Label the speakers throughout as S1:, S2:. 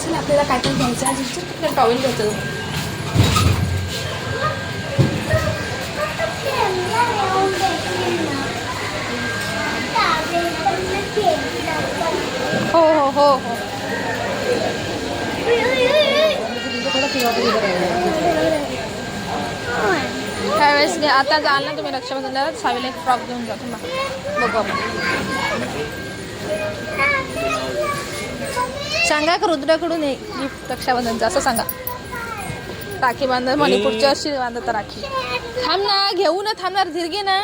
S1: असेल आपल्याला काय घ्यायचं आहे जिथे टॉवेल घ्यायचं हो हो हो हो. त्यावेळेस आता जाल ना तुम्ही रक्षाबंधनाला. सावीला एक फ्रॉक घेऊन जातो ना बघू आपण. सांगा का रुद्राकडून गिफ्ट रक्षाबंधनचं असं सांगा. राखी बांधत मणिपूरच्या वर्षी बांधत राखी. थांब ना घेऊ ना थांबणार धीरगे ना.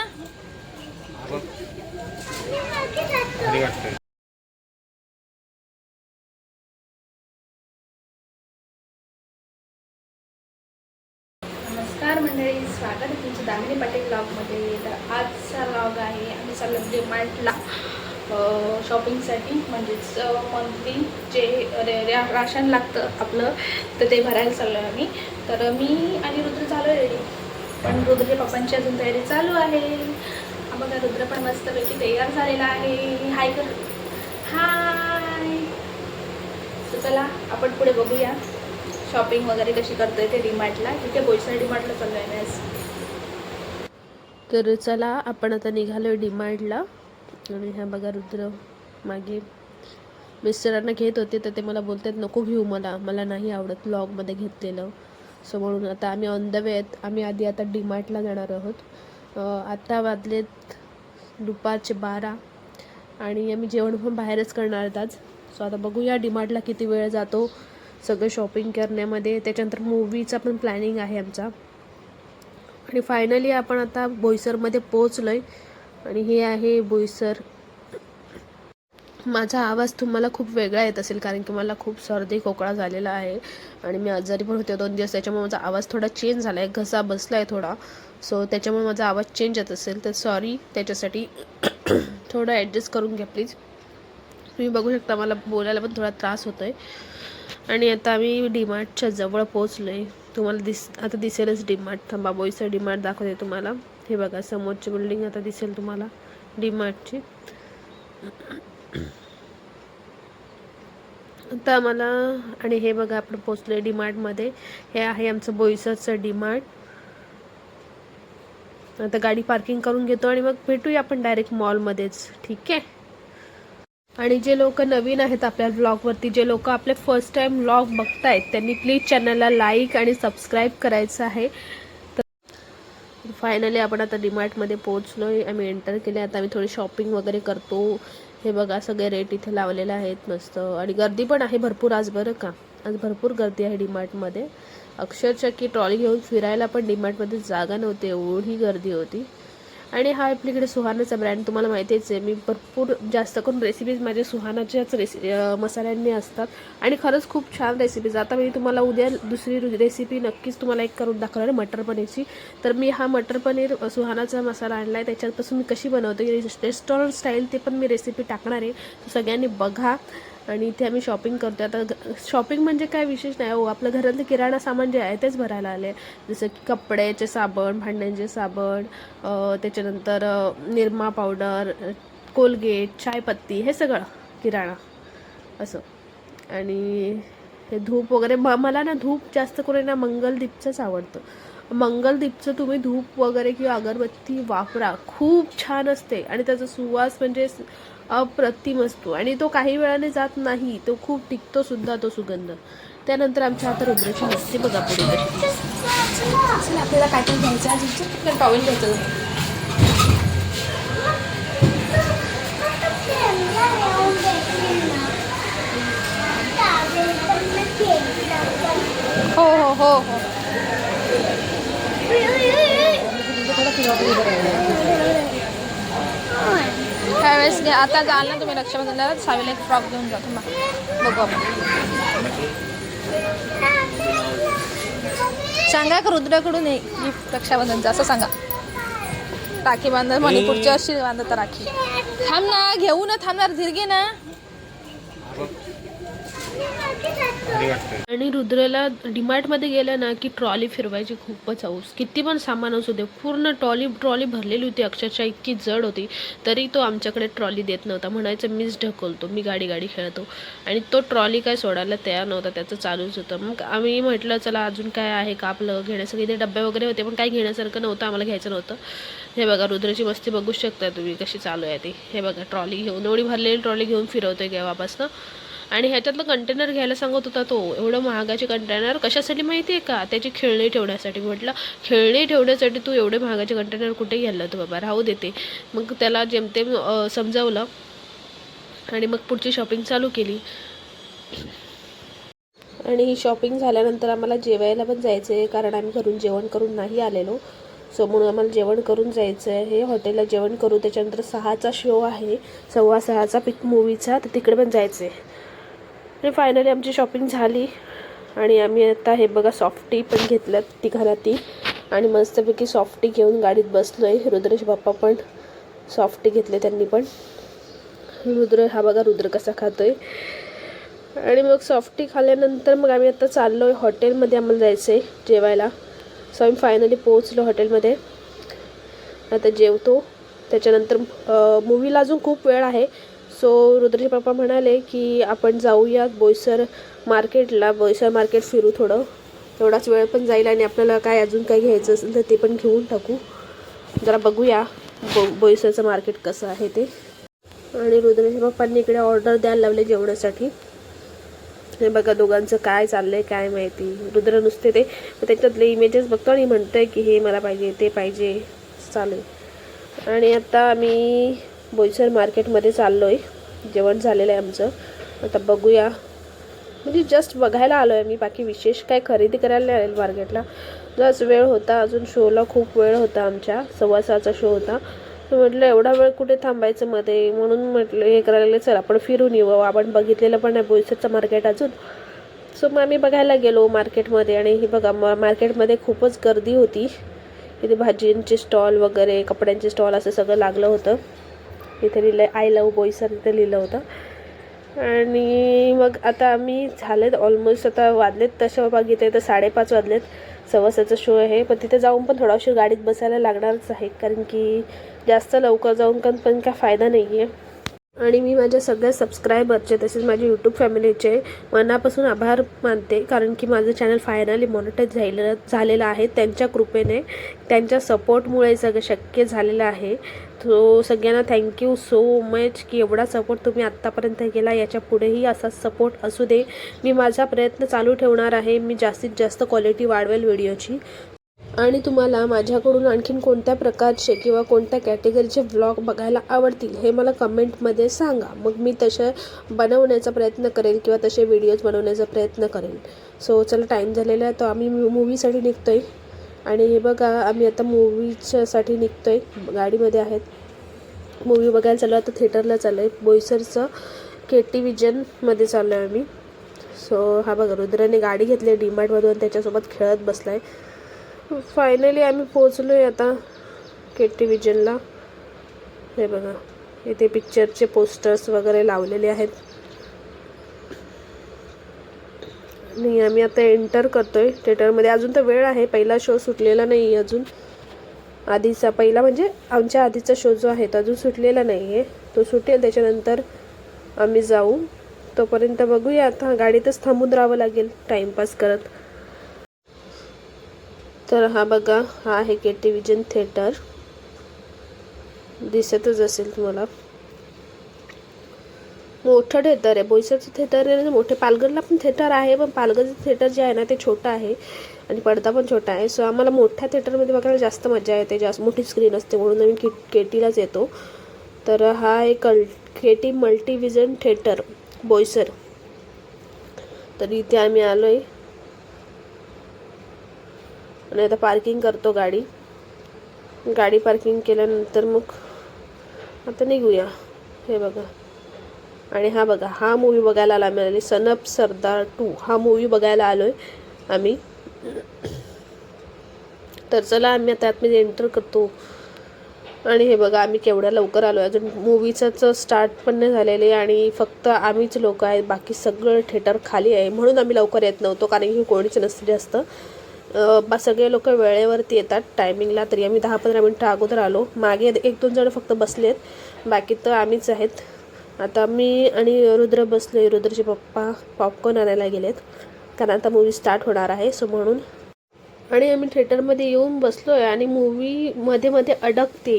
S1: नमस्कार मंडळी स्वागत आहे तुमचं दामिनी पाटील ब्लॉगमध्ये. तर आजचा ब्लॉग आहे आम्ही चाललो डिमार्टला शॉपिंगसाठी म्हणजेच मंथली जे राशन लागतं आपलं तर ते भरायला चाललो आहे आम्ही. तर मी आणि रुद्र चालू आहे रेडी पण रुद्रच्या पप्पांची अजून तयारी चालू आहे. बघा रुद्र पण मस्तपैकी तयार झालेला आहे. हाय कर. हाय तर चला आपण पुढे बघूया. शॉपिंग वगैरे कशी करतोय ते डीमार्टला तिथे बोईसर डीमार्टला चालू आहे आज. तर चला आपण आता निघालो डीमार्टला आणि ह्या बघा रुद्र मागे मिस्टरांना घेत होते तर ते मला बोलतात नको घेऊ मला मला नाही आवडत ब्लॉगमध्ये घेतलेलं. सो म्हणून आता आम्ही ऑन द वे आहेत आम्ही आधी आता डीमार्टला जाणार आहोत. आत्ता आता वाजलेत दुपारचे बारा आणि आम्ही जेवण पण बाहेरच करणार आहोत आज. सो आता बघूया डीमार्टला किती वेळ जातो सगळं शॉपिंग करण्यामध्ये. त्याच्यानंतर मूवीचा पण प्लॅनिंग आहे आमचा. आणि फायनली आपण आता बोईसरमध्ये पोचलो आहे आणि हे आहे बोईसर. माझा आवाज तुम्हाला खूप वेगळा येत असेल कारण की मला खूप सर्दी खोकळा झालेला आहे आणि मी आजारी पण होते दोन दिवस. त्याच्यामुळे माझा आवाज थोडा चेंज झाला आहे घसा बसला आहे थोडा. सो त्याच्यामुळे माझा आवाज चेंज येत असेल. तर सॉरी त्याच्यासाठी थोडं ॲडजस्ट करून घ्या प्लीज तुम्ही बघू शकता मला बोलायला पण थोडा त्रास होतो आहे आणि आता आम्ही डीमार्टच्या जवळ पोचलो आहे तुम्हाला दिस आता दिसेलच डीमार्ट. थांबा बोईचं डीमार्ट दाखवते तुम्हाला. हे बघा समोरची बिल्डिंग आता दिसेल तुम्हाला डीमार्टची. आता आम्हाला आणि हे बघा आपण पोचले डीमार्टमध्ये. हे आहे आमचं बोईसरचं डीमार्ट. आता गाडी पार्किंग करून घेतो आणि मग भेटूया आपण डायरेक्ट मॉलमध्येच. ठीक आहे? आणि जे लोक नवीन आहेत आपल्या ब्लॉगवरती जे लोक आपले फर्स्ट टाइम ब्लॉग बघतायत त्यांनी प्लीज चॅनलला लाईक आणि सबस्क्राईब करायचं आहे. तर फायनली आपण आता डीमार्टमध्ये पोहोचलो आहे आम्ही एंटर केले आता आम्ही थोडी शॉपिंग वगैरे करतो. हे बघा सगळे रेट इथे लावलेले आहेत मस्त. आणि गर्दी पण आहे भरपूर आज बरं का? आज भरपूर गर्दी आहे डीमार्टमध्ये. अक्षरशः की ट्रॉली घेऊन फिरायला पण डीमार्टमध्ये जागा नव्हती एवढी गर्दी होती. आणि हा आपल्याकडे सुहानाचा ब्रँड तुम्हाला माहितीच आहे. मी भरपूर जास्त करून रेसिपीज माझ्या सुहानाच्याच रेसि मसाल्यांनी असतात. आणि खरंच खूप छान रेसिपीज आता मी तुम्हाला उद्या दुसरी रेसिपी नक्कीच तुम्हाला एक करून दाखवणार आहे मटर पनीरची. तर मी हा मटर पनीर सुहानाचा मसाला आणला आहे त्याच्यापासून मी कशी बनवते रेस्टॉरंट स्टाईल ते पण मी रेसिपी टाकणार आहे. सगळ्यांनी बघा. आणि इथे आम्ही शॉपिंग करतो आता शॉपिंग म्हणजे काय विशेष नाही हो. आपलं घरातलं किराणा सामान जे आहे तेच भरायला आले जसं की कपड्याचे साबण भांड्यांचे साबण त्याच्यानंतर निरमा पावडर कोलगेट चायपत्ती हे सगळं किराणा. असं. आणि हे धूप वगैरे म मला ना धूप जास्त करून ना मंगलदीपचंच आवडतं. मंगलदीपचं तुम्ही धूप वगैरे किंवा अगरबत्ती वापरा. खूप छान असते. आणि त्याचा सुवास म्हणजे अप्रतिम असतो. आणि तो काही वेळाने जात नाही तो खूप टिकतो सुद्धा तो सुगंध. त्यानंतर आमच्या आता रुद्राची मस्ती बघा पुढे. आपल्याला काय काय घ्यायचं आहे? घ्यायचं हो हो हो हो. त्यावेळेस घ्या आता जाल ना तुम्ही रक्षाबंधनला. सावीला एक फ्रॉक घेऊन जा. तुम्हाला बघू आपण. सांगा का रुद्राकडून आहे गिफ्ट रक्षाबंधनचं? असं सांगा. राखी बांधत मणिपूरच्या अशी बांधत राखी. थांब ना घेऊ ना थांबणार. धीरगे ना. आणि रुद्रला डीमार्टमध्ये गेलं ना की ट्रॉली फिरवायची खूपच हौस. किती पण सामान असू दे पूर्ण ट्रॉली ट्रॉली भरलेली होती अक्षरशः इतकी जड होती तरी तो आमच्याकडे ट्रॉली देत नव्हता. म्हणायचं मीच ढकलतो मी गाडी गाडी खेळतो. आणि तो ट्रॉली काय सोडायला तयार नव्हता त्याचं चालूच होतं. मग आम्ही म्हटलं चला अजून काय आहे का आपलं घेण्यासारखं? इथे डब्बे वगैरे होते पण काही घेण्यासारखं नव्हतं आम्हाला घ्यायचं नव्हतं. हे बघा रुद्राची मस्ती बघू शकता तुम्ही कशी चालू आहे ती. हे बघा ट्रॉली घेऊन एवढी भरलेली ट्रॉली घेऊन फिरवतोय केव्हापासनं. आणि ह्याच्यातलं कंटेनर घ्यायला सांगत होता तो एवढं महागाचे कंटेनर कशासाठी माहिती आहे का? त्याची खेळणी ठेवण्यासाठी. म्हटलं खेळणी ठेवण्यासाठी तू एवढे महागाचे कंटेनर कुठे घ्यायला तू बाबा? राहू देते मग त्याला जेमतेम समजावलं आणि मग पुढची शॉपिंग चालू केली. आणि ही शॉपिंग झाल्यानंतर आम्हाला जेवायला पण जायचं आहे कारण आम्ही घरून जेवण करून नाही आलेलो. सो म्हणून आम्हाला जेवण करून जायचं आहे हे हॉटेलला जेवण करू. त्याच्यानंतर सहाचा शो आहे. सव्वा सहाचा पिक मूवीचा तर तिकडे पण जायचं आहे आणि फायनली आमची शॉपिंग झाली. आणि आम्ही आता हे बघा सॉफ्टी पण घेतल्यात तिघांना ती आणि मस्तपैकी सॉफ्टी घेऊन गाडीत बसलो आहे रुद्रेश बाप्पा पण सॉफ्टी घेतले त्यांनी पण. रुद्र हा बघा रुद्र कसा खातो आहे आणि मग सॉफ्टी खाल्ल्यानंतर मग आम्ही आता चाललो आहे हॉटेलमध्ये आम्हाला जायचं आहे जेवायला. सो आम्ही फायनली पोहोचलो हॉटेलमध्ये. आता जेवतो. त्याच्यानंतर मूवीला अजून खूप वेळ आहे. सो रुद्रजी पप्पा म्हणाले की आपण जाऊयात बोईसर मार्केटला. बोईसर मार्केट फिरू थोडं. तेवढाच वेळ पण जाईल आणि आपल्याला काय अजून काय घ्यायचं असेल तर ते पण घेऊन टाकू. जरा बघूया बो बोईसरचं मार्केट कसं आहे ते. आणि रुद्रजी पप्पांनी इकडे ऑर्डर द्यायला लावले जेवणासाठी. हे बघा दोघांचं काय चाललंय काय माहिती. रुद्र नुसते ते त्याच्यातले इमेजेस बघतो आणि म्हणतोय की हे मला पाहिजे ते पाहिजे. चालेल. आणि आता आम्ही बोईसर मार्केटमध्ये चाललो आहे जेवण झालेलं आहे आमचं. आता बघूया. म्हणजे जस्ट बघायला आलो आहे मी बाकी विशेष काय खरेदी करायला नाही आलेलं मार्केटला. जस वेळ होता. अजून शोला खूप वेळ होता आमच्या. सव्वा सहाचा शो होता. तर म्हटलं एवढा वेळ कुठे थांबायचं मध्ये? म्हणून म्हटलं हे करायला चल. आपण फिरून येऊ. आपण बघितलेलं पण आहे बोईसरचं मार्केट अजून. सो मग आम्ही बघायला गेलो मार्केटमध्ये. आणि हे बघा म मार्केटमध्ये खूपच गर्दी होती. इथे भाजींचे स्टॉल वगैरे कपड्यांचे स्टॉल असं सगळं लागलं होतं. इथे लिहिलं आय लव बोईसर इथे लिहिलं होतं. आणि मग आता आम्ही झालेत ऑलमोस्ट आता वाजलेत तसं बघितले तर साडेपाच वाजलेत. सव्वासाचा शो आहे पण तिथे जाऊन पण थोडा उशीर गाडीत बसायला लागणारच आहे कारण की जास्त लवकर जाऊन पण पण काय फायदा नाही आहे आणि मी माझ्या सगळ्या सबस्क्रायबरचे तसेच माझ्या यूट्यूब फॅमिलीचे मनापासून आभार मानते. कारण की माझं चॅनल फायनली मॉनिटाईज झालेलं झालेलं आहे. त्यांच्या कृपेने त्यांच्या सपोर्टमुळे सगळं शक्य झालेलं आहे. सो सगळ्यांना थँक्यू सो मच की एवढा सपोर्ट तुम्ही आत्तापर्यंत केला. याच्या पुढेही असाच सपोर्ट असू दे. मी माझा प्रयत्न चालू ठेवणार आहे. मी जास्तीत जास्त क्वालिटी वाढवेल व्हिडिओची आणि तुम्हाला माझ्याकडून आणखीन कोणत्या प्रकारचे किंवा कोणत्या कॅटेगरीचे व्लॉग बघायला आवडतील हे मला कमेंटमध्ये सांगा. मग मी तसे बनवण्याचा प्रयत्न करेल किंवा तसे व्हिडिओज बनवण्याचा प्रयत्न करेल. सो चला टाईम झालेला आहे. तर आम्ही मूवीसाठी निघतो आहे आणि हे बघा आम्ही आता मूवीच्यासाठी निघतो आहे गाडीमध्ये आहेत. मूवी बघायला चाललो आता थिएटरला चाललो आहे बोईसरचं के टी विजनमध्ये चाललो आहे आम्ही. सो हा बघा रुद्राने गाडी घेतली आहे. डीमार्टमधून त्याच्यासोबत खेळत बसला आहे फायनली आम्ही पोचलो आहे आता के टी विजनला हे बघा इथे पिक्चरचे पोस्टर्स वगैरे लावलेले आहेत. आणि आम्ही आता एंटर आहे थिएटरमध्ये अजून तर वेळ आहे. पहिला शो सुटलेला नाही आहे अजून. आधीचा पहिला म्हणजे आमच्या आधीचा शो जो आहे तो अजून सुटलेला नाही आहे तो सुटेल त्याच्यानंतर आम्ही जाऊ. तोपर्यंत बघूया. आता गाडीतच थांबून राहावं लागेल. टाईमपास करत. तर हा बघा हा आहे के टी विजन थिएटर दिसतच असेल तुम्हाला. मोठं थिएटर आहे. बोईसरचं थिएटर आहे ना मोठे. पालघरला पण थिएटर आहे पण पालघरचं थिएटर जे आहे ना ते छोटं आहे. आणि पडदा पण छोटा आहे. सो आम्हाला मोठ्या थिएटरमध्ये बघायला जास्त मजा येते. जास्त मोठी स्क्रीन असते म्हणून आम्ही के के टीलाच येतो. तर हा एक L K T multivision theatre Boisar. तर इथे आम्ही आलो आहे आणि आता पार्किंग करतो गाडी. गाडी पार्किंग केल्यानंतर मग आता निघूया. हे बघा. आणि हा बघा हा मूवी बघायला आला आम्ही. सनप सरदार टू हा मूवी बघायला आलो आहे आम्ही. तर चला आम्ही आता आतमध्ये एंटर करतो. आणि हे बघा आम्ही केवढ्या लवकर आलो आहे अजून मूवीचं स्टार्ट पण नाही झालेले आणि फक्त आम्हीच लोक आहेत. बाकी सगळं थिएटर खाली आहे. म्हणून आम्ही लवकर येत नव्हतो कारण की कोणीच नसते जास्त. सगळे लोक वेळेवरती येतात टायमिंगला तरी आम्ही दहा पंधरा मिनटं अगोदर आलो. मागे एक दोन जण फक्त बसलेत. बाकी तर आम्हीच आहेत. आता मी आणि रुद्र बसले रुद्रचे पप्पा पॉपकॉर्न आणायला गेलेत. कारण आता मूवी स्टार्ट होणार आहे. सो म्हणून. आणि आम्ही थिएटरमध्ये येऊन बसलो आहे आणि मूवी मध्ये मध्ये अडकते.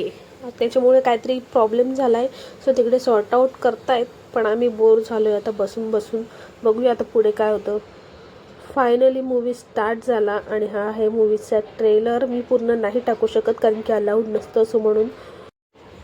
S1: त्याच्यामुळे काहीतरी प्रॉब्लेम झाला आहे सो तिकडे सॉर्ट आऊट करतायत. पण आम्ही बोर झालो आहे आता बसून बसून. बघूया आता पुढे काय होतं. फायनली मूवी स्टार्ट झाला आणि हा आहे मूवीचा ट्रेलर मी पूर्ण नाही टाकू शकत कारण की अलाउड नसतं असं म्हणून.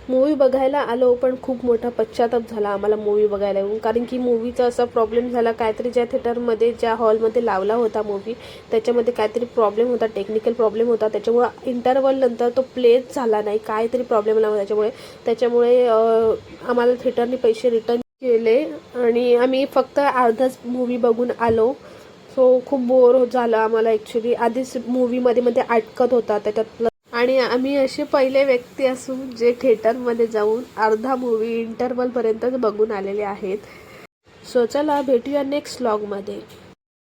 S1: मूवी बघायला आलो पण खूप मोठा पश्चाताप झाला आम्हाला मूवी बघायला येऊन. कारण की मूवीचा असा प्रॉब्लेम झाला काहीतरी ज्या थिएटरमध्ये ज्या हॉलमध्ये लावला होता मूवी त्याच्यामध्ये काहीतरी प्रॉब्लेम होता टेक्निकल प्रॉब्लेम होता. त्याच्यामुळे इंटरवल नंतर तो प्लेच झाला नाही. काहीतरी प्रॉब्लेम आला त्याच्यामुळे. त्याच्यामुळे आम्हाला थिएटरने पैसे रिटर्न केले आणि आम्ही फक्त अर्धाच मूवी बघून आलो. सो खूप बोर झालं आम्हाला ॲक्च्युली आधीच मूवीमध्ये मध्ये म्हणजे अटकत होता त्याच्यात आणि आम्ही असे पहिले व्यक्ती असू जे थिएटरमध्ये जाऊन अर्धा मूवी इंटरवलपर्यंत बघून आलेले आहेत. सो चला भेटूया नेक्स्ट लॉगमध्ये